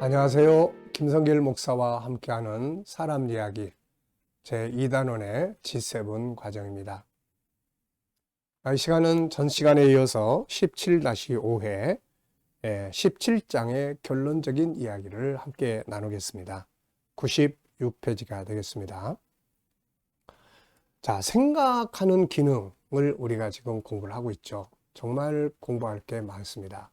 안녕하세요. 김성길 목사와 함께하는 사람 이야기 제2단원의 G7 과정입니다. 아, 이 시간은 전 시간에 이어서 17-5회 17장의 결론적인 이야기를 함께 나누겠습니다. 96페이지가 되겠습니다. 자, 생각하는 기능을 우리가 지금 공부를 하고 있죠. 정말 공부할 게 많습니다.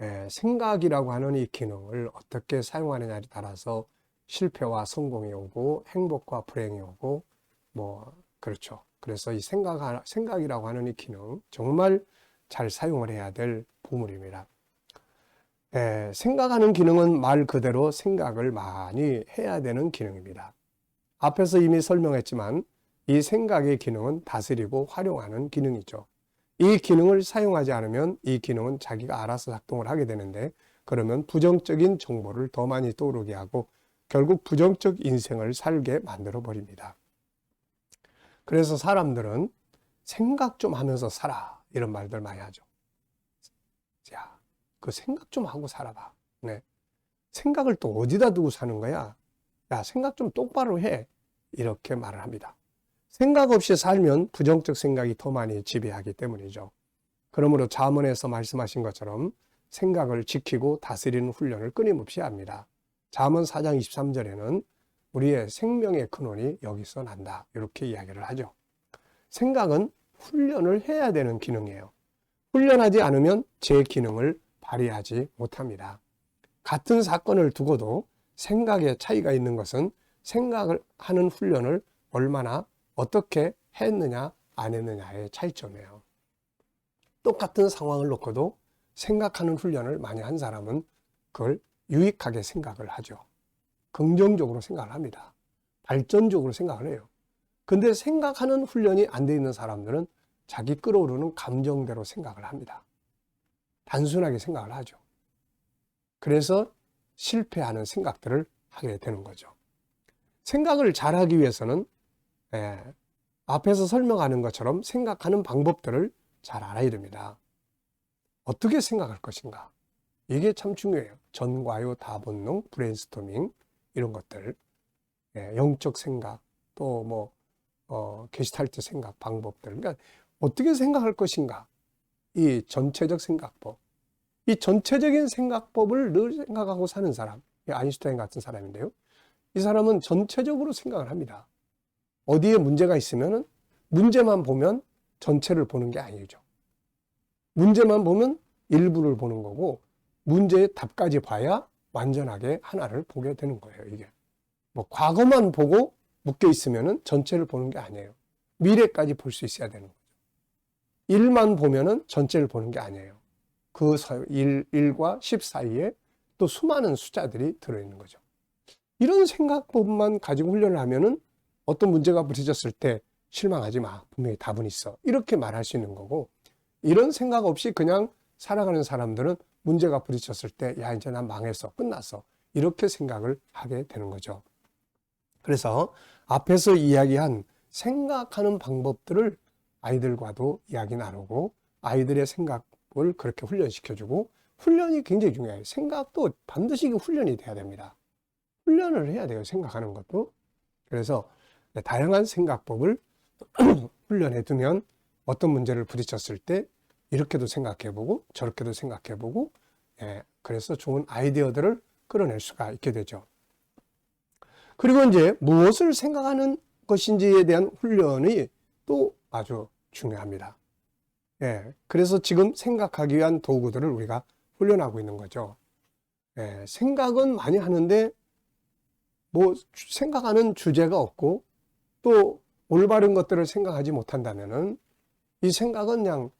예, 생각이라고 하는 이 기능을 어떻게 사용하느냐에 따라서 실패와 성공이 오고 행복과 불행이 오고 뭐 그렇죠. 그래서 이 생각 생각이라고 하는 이 기능 정말 잘 사용을 해야 될 부물입니다. 예, 생각하는 기능은 말 그대로 생각을 많이 해야 되는 기능입니다. 앞에서 이미 설명했지만 이 생각의 기능은 다스리고 활용하는 기능이죠. 이 기능을 사용하지 않으면 이 기능은 자기가 알아서 작동을 하게 되는데 그러면 부정적인 정보를 더 많이 떠오르게 하고 결국 부정적 인생을 살게 만들어 버립니다. 그래서 사람들은 생각 좀 하면서 살아 이런 말들 많이 하죠. 자, 그 생각 좀 하고 살아봐. 네. 생각을 또 어디다 두고 사는 거야? 야, 생각 좀 똑바로 해. 이렇게 말을 합니다. 생각 없이 살면 부정적 생각이 더 많이 지배하기 때문이죠. 그러므로 자문에서 말씀하신 것처럼 생각을 지키고 다스리는 훈련을 끊임없이 합니다. 자문 4장 23절에는 우리의 생명의 근원이 여기서 난다. 이렇게 이야기를 하죠. 생각은 훈련을 해야 되는 기능이에요. 훈련하지 않으면 제 기능을 발휘하지 못합니다. 같은 사건을 두고도 생각의 차이가 있는 것은 생각을 하는 훈련을 얼마나 어떻게 했느냐 안 했느냐의 차이점이에요. 똑같은 상황을 놓고도 생각하는 훈련을 많이 한 사람은 그걸 유익하게 생각을 하죠. 긍정적으로 생각을 합니다. 발전적으로 생각을 해요. 근데 생각하는 훈련이 안 돼 있는 사람들은 자기 끌어오르는 감정대로 생각을 합니다. 단순하게 생각을 하죠. 그래서 실패하는 생각들을 하게 되는 거죠. 생각을 잘하기 위해서는 예, 앞에서 설명하는 것처럼 생각하는 방법들을 잘 알아야 됩니다. 어떻게 생각할 것인가? 이게 참 중요해요. 전과요, 다본능, 브레인스토밍 이런 것들, 예, 영적 생각, 또뭐 어, 게시탈트 생각 방법들. 그러니까 어떻게 생각할 것인가? 이 전체적 생각법. 이 전체적인 생각법을 늘 생각하고 사는 사람, 아인슈타인 같은 사람인데요. 이 사람은 전체적으로 생각을 합니다. 어디에 문제가 있으면 문제만 보면 전체를 보는 게 아니죠. 문제만 보면 일부를 보는 거고 문제의 답까지 봐야 완전하게 하나를 보게 되는 거예요, 이게. 뭐 과거만 보고 묶여 있으면 전체를 보는 게 아니에요. 미래까지 볼 수 있어야 되는 거죠. 일만 보면은 전체를 보는 게 아니에요. 그 1, 1과 10 사이에 또 수많은 숫자들이 들어있는 거죠. 이런 생각법만 가지고 훈련을 하면은 어떤 문제가 부딪혔을 때 실망하지 마. 분명히 답은 있어. 이렇게 말할 수 있는 거고 이런 생각 없이 그냥 살아가는 사람들은 문제가 부딪혔을 때 야, 이제 난 망했어. 끝났어. 이렇게 생각을 하게 되는 거죠. 그래서 앞에서 이야기한 생각하는 방법들을 아이들과도 이야기 나누고 아이들의 생각을 그렇게 훈련시켜주고 훈련이 굉장히 중요해요. 생각도 반드시 훈련이 돼야 됩니다. 훈련을 해야 돼요. 생각하는 것도. 그래서 네, 다양한 생각법을 훈련해 두면 어떤 문제를 부딪혔을 때 이렇게도 생각해 보고 저렇게도 생각해 보고 예, 그래서 좋은 아이디어들을 끌어낼 수가 있게 되죠. 그리고 이제 무엇을 생각하는 것인지에 대한 훈련이 또 아주 중요합니다. 예, 그래서 지금 생각하기 위한 도구들을 우리가 훈련하고 있는 거죠. 예, 생각은 많이 하는데 뭐 생각하는 주제가 없고 또 올바른 것들을 생각하지 못한다면은 이 생각은 그냥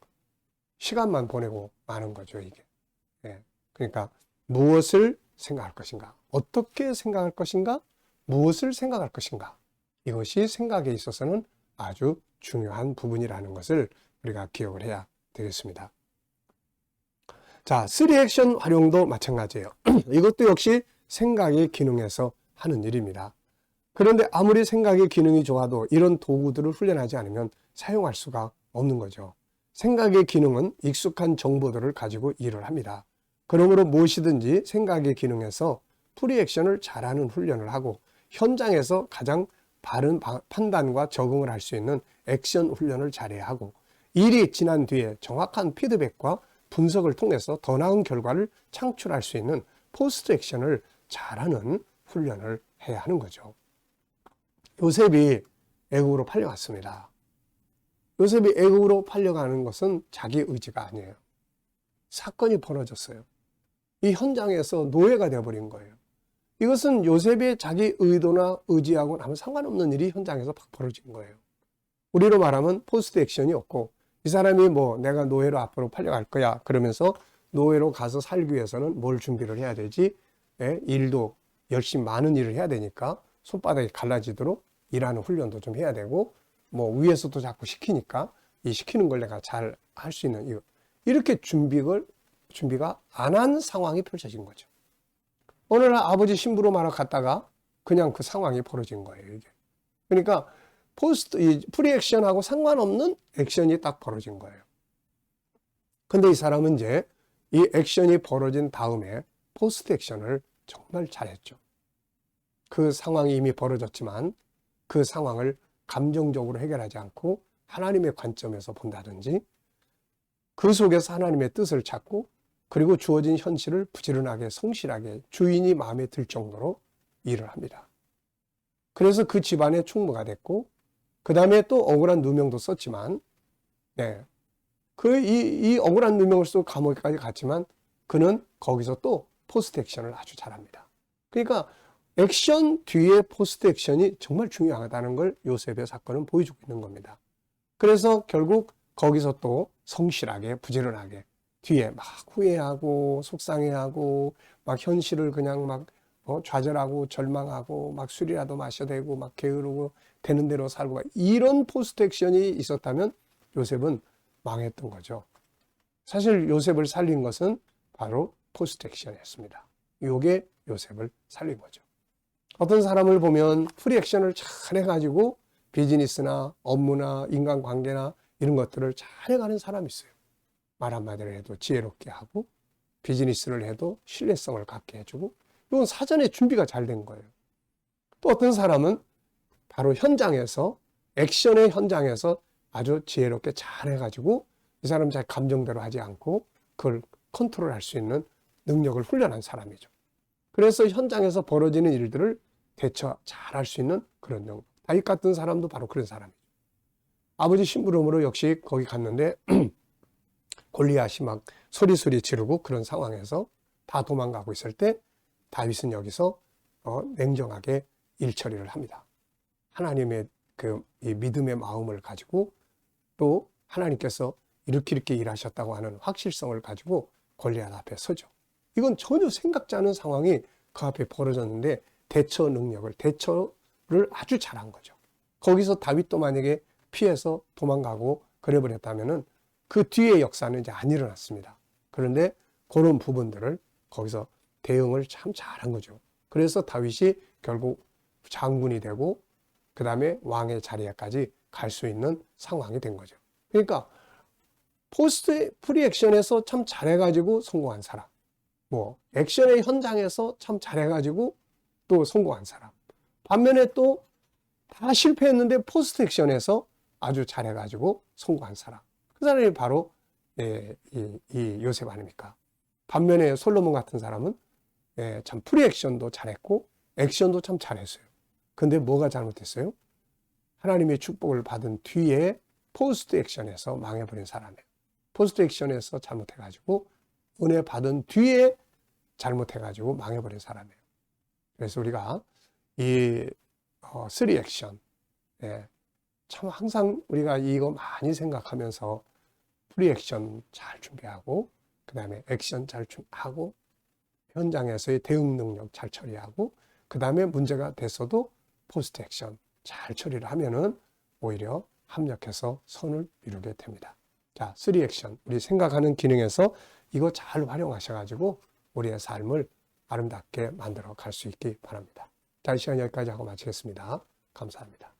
시간만 보내고 마는 거죠, 이게. 예. 그러니까 무엇을 생각할 것인가? 어떻게 생각할 것인가? 무엇을 생각할 것인가? 이것이 생각에 있어서는 아주 중요한 부분이라는 것을 우리가 기억을 해야 되겠습니다. 자, 3액션 활용도 마찬가지예요. 이것도 역시 생각의 기능에서 하는 일입니다. 그런데 아무리 생각의 기능이 좋아도 이런 도구들을 훈련하지 않으면 사용할 수가 없는 거죠. 생각의 기능은 익숙한 정보들을 가지고 일을 합니다. 그러므로 무엇이든지 생각의 기능에서 프리액션을 잘하는 훈련을 하고 현장에서 가장 바른 바- 판단과 적응을 할 수 있는 액션 훈련을 잘해야 하고 일이 지난 뒤에 정확한 피드백과 분석을 통해서 더 나은 결과를 창출할 수 있는 포스트 액션을 잘하는 훈련을 해야 하는 거죠. 요셉이 애국으로 팔려갔습니다. 요셉이 애국으로 팔려가는 것은 자기 의지가 아니에요. 사건이 벌어졌어요. 이 현장에서 노예가 되어버린 거예요. 이것은 요셉의 자기 의도나 의지하고는 아무 상관없는 일이 현장에서 팍 벌어진 거예요. 우리로 말하면 포스트 액션이 없고 이 사람이 뭐 내가 노예로 앞으로 팔려갈 거야 그러면서 노예로 가서 살기 위해서는 뭘 준비를 해야 되지? 예, 일도 열심히 많은 일을 해야 되니까 손바닥이 갈라지도록 일하는 훈련도 좀 해야 되고 뭐 위에서도 자꾸 시키니까 이 시키는 걸 내가 잘 할 수 있는 이거 이렇게 준비를 준비가 안 한 상황이 펼쳐진 거죠. 어느 날 아버지 신부로 말아 갔다가 그냥 그 상황이 벌어진 거예요, 이게. 그러니까 포스트, 이 프리 액션하고 상관없는 액션이 딱 벌어진 거예요. 근데 이 사람은 이제 이 액션이 벌어진 다음에 포스트 액션을 정말 잘했죠. 그 상황이 이미 벌어졌지만 그 상황을 감정적으로 해결하지 않고 하나님의 관점에서 본다든지 그 속에서 하나님의 뜻을 찾고 그리고 주어진 현실을 부지런하게 성실하게 주인이 마음에 들 정도로 일을 합니다. 그래서 그 집안의 총무가 됐고 그 다음에 또 억울한 누명도 썼지만 네. 그이 이 억울한 누명을 쓰고 감옥까지 갔지만 그는 거기서 또 포스트 액션을 아주 잘합니다. 그러니까 액션 뒤에 포스트 액션이 정말 중요하다는 걸 요셉의 사건은 보여주고 있는 겁니다. 그래서 결국 거기서 또 성실하게 부지런하게 뒤에 막 후회하고 속상해하고 막 현실을 그냥 막 어, 좌절하고 절망하고 막 술이라도 마셔대고 막 게으르고 되는 대로 살고 이런 포스트 액션이 있었다면 요셉은 망했던 거죠. 사실 요셉을 살린 것은 바로 포스트 액션이었습니다. 요게 요셉을 살린 거죠. 어떤 사람을 보면 프리 액션을 잘 해가지고 비즈니스나 업무나 인간관계나 이런 것들을 잘 해가는 사람이 있어요. 말 한마디를 해도 지혜롭게 하고 비즈니스를 해도 신뢰성을 갖게 해주고 이건 사전에 준비가 잘 된 거예요. 또 어떤 사람은 바로 현장에서 액션의 현장에서 아주 지혜롭게 잘 해가지고 이 사람 잘 감정대로 하지 않고 그걸 컨트롤할 수 있는 능력을 훈련한 사람이죠. 그래서 현장에서 벌어지는 일들을 대처 잘 할 수 있는 그런 영. 다윗 같은 사람도 바로 그런 사람이죠. 아버지 심부름으로 역시 거기 갔는데 골리앗이 막 소리소리 지르고 그런 상황에서 다 도망가고 있을 때 다윗은 여기서 어, 냉정하게 일 처리를 합니다. 하나님의 그이 믿음의 마음을 가지고 또 하나님께서 이렇게 이렇게 일하셨다고 하는 확실성을 가지고 골리앗 앞에 서죠. 이건 전혀 생각지 않은 상황이 그 앞에 벌어졌는데 대처 능력을 대처를 아주 잘한 거죠. 거기서 다윗도 만약에 피해서 도망가고 그래버렸다면은 그 뒤의 역사는 이제 안 일어났습니다. 그런데 그런 부분들을 거기서 대응을 참 잘한 거죠. 그래서 다윗이 결국 장군이 되고 그 다음에 왕의 자리에까지 갈 수 있는 상황이 된 거죠. 그러니까 포스트 프리액션에서 참 잘해가지고 성공한 사람, 뭐 액션의 현장에서 참 잘해가지고 또 성공한 사람, 반면에 또 다 실패했는데 포스트 액션에서 아주 잘해가지고 성공한 사람, 그 사람이 바로 예, 이, 이 요셉 아닙니까? 반면에 솔로몬 같은 사람은 예, 참 프리액션도 잘했고 액션도 참 잘했어요. 근데 뭐가 잘못됐어요? 하나님의 축복을 받은 뒤에 포스트 액션에서 망해버린 사람이에요. 포스트 액션에서 잘못해가지고 은혜 받은 뒤에 잘못해가지고 망해버린 사람이에요. 그래서 우리가 이 어, 쓰리 액션, 예, 참 항상 우리가 이거 많이 생각하면서 프리 액션 잘 준비하고 그 다음에 액션 잘 하고 현장에서의 대응 능력 잘 처리하고 그 다음에 문제가 됐어도 포스트 액션 잘 처리를 하면은 오히려 합력해서 선을 이루게 됩니다. 자, 3 액션. 우리 생각하는 기능에서 이거 잘 활용하셔가지고 우리의 삶을 아름답게 만들어 갈 수 있기 바랍니다. 자, 이 시간 여기까지 하고 마치겠습니다. 감사합니다.